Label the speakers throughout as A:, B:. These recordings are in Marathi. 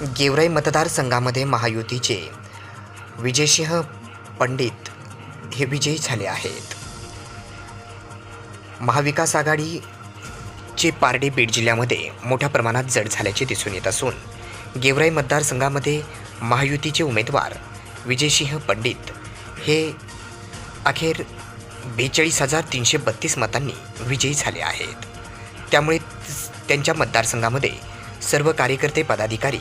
A: गेवराई मतदारसंघामध्ये महायुतीचे विजयसिंह पंडित हे विजयी झाले आहेत. महाविकास आघाडीचे पारडी बीड जिल्ह्यामध्ये मोठ्या प्रमाणात जड झाल्याचे दिसून येत असून गेवराई मतदारसंघामध्ये महायुतीचे उमेदवार विजयसिंह पंडित हे अखेर बेचाळीस हजार तीनशे बत्तीस मतांनी विजयी झाले आहेत. त्यामुळे त्यांच्या मतदारसंघामध्ये सर्व कार्यकर्ते पदाधिकारी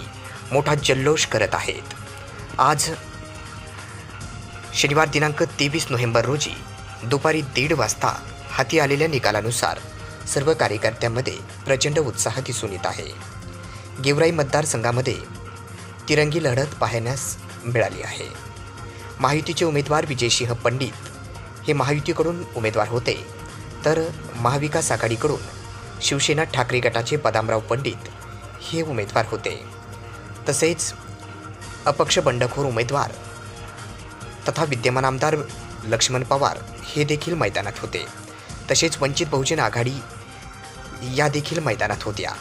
A: मोठा जल्लोष करत आहेत. आज शनिवार दिनांक तेवीस नोव्हेंबर रोजी दुपारी दीड वाजता हाती आलेल्या निकालानुसार सर्व कार्यकर्त्यांमध्ये प्रचंड उत्साह दिसून येत आहे. गेवराई मतदारसंघामध्ये तिरंगी लढत पाहण्यास मिळाली आहे. महायुतीचे उमेदवार विजयसिंह पंडित हे महायुतीकडून उमेदवार होते तर महाविकास आघाडीकडून शिवसेना ठाकरे गटाचे बदामराव पंडित हे उमेदवार होते. तसेच अपक्ष बंडखोर उमेदवार तथा विद्यमान आमदार लक्ष्मण पवार हे देखील मैदानात होते. तसेच वंचित बहुजन आघाडी या देखील मैदानात होत्या.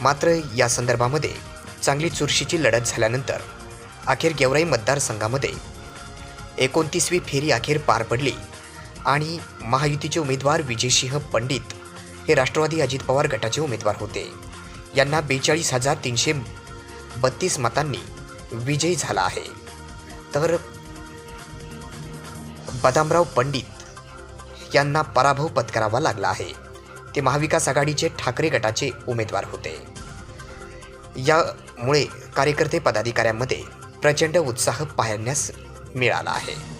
A: मात्र या संदर्भामध्ये चांगली चुरशीची लढत झाल्यानंतर अखेर गेवराई मतदारसंघामध्ये एकोणतीसवी फेरी अखेर पार पडली आणि महायुतीचे उमेदवार विजयसिंह पंडित हे राष्ट्रवादी अजित पवार गटाचे उमेदवार होते. यांना बेचाळीस हजार तीनशे बत्तीस मतांनी विजयी झाला आहे. तर बदामराव पंडित यांना पराभव पत्करावा लागला आहे. ते महाविकास आघाडीचे ठाकरे गटाचे उमेदवार होते. यामुळे कार्यकर्ते पदाधिकाऱ्यांमध्ये प्रचंड उत्साह पाहण्यास मिळाला आहे.